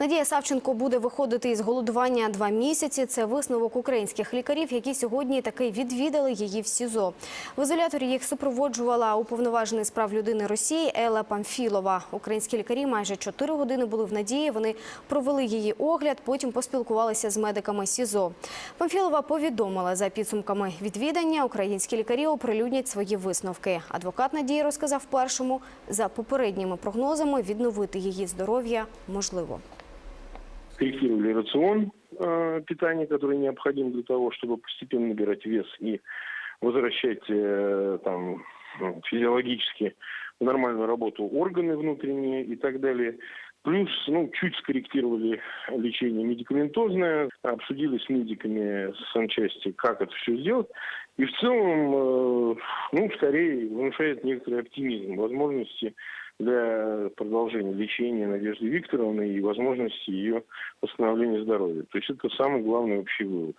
Надія Савченко буде виходити із голодування два місяці. Це висновок українських лікарів, які сьогодні таки відвідали її в СІЗО. В ізоляторі їх супроводжувала уповноважений з прав людини Росії Ела Памфілова. Українські лікарі майже чотири години були в надії. Вони провели її огляд, потім поспілкувалися з медиками СІЗО. Памфілова повідомила за підсумками відвідання. Українські лікарі оприлюднять свої висновки. Адвокат Надії розказав першому за попередніми прогнозами відновити її здоров'я можливо. Корректировали рацион э, питания, который необходим для того, чтобы постепенно набирать вес и возвращать э, там ну, физиологически в нормальную работу органы внутренние и так далее. Плюс, ну, чуть скорректировали лечение медикаментозное, обсудили с медиками санчасти, как это все сделать. И в целом, э, ну, скорее внушает некоторый оптимизм возможности для продолжения лечения Надежды Викторовны и возможности ее восстановления здоровья. То есть это самый главный общий вывод.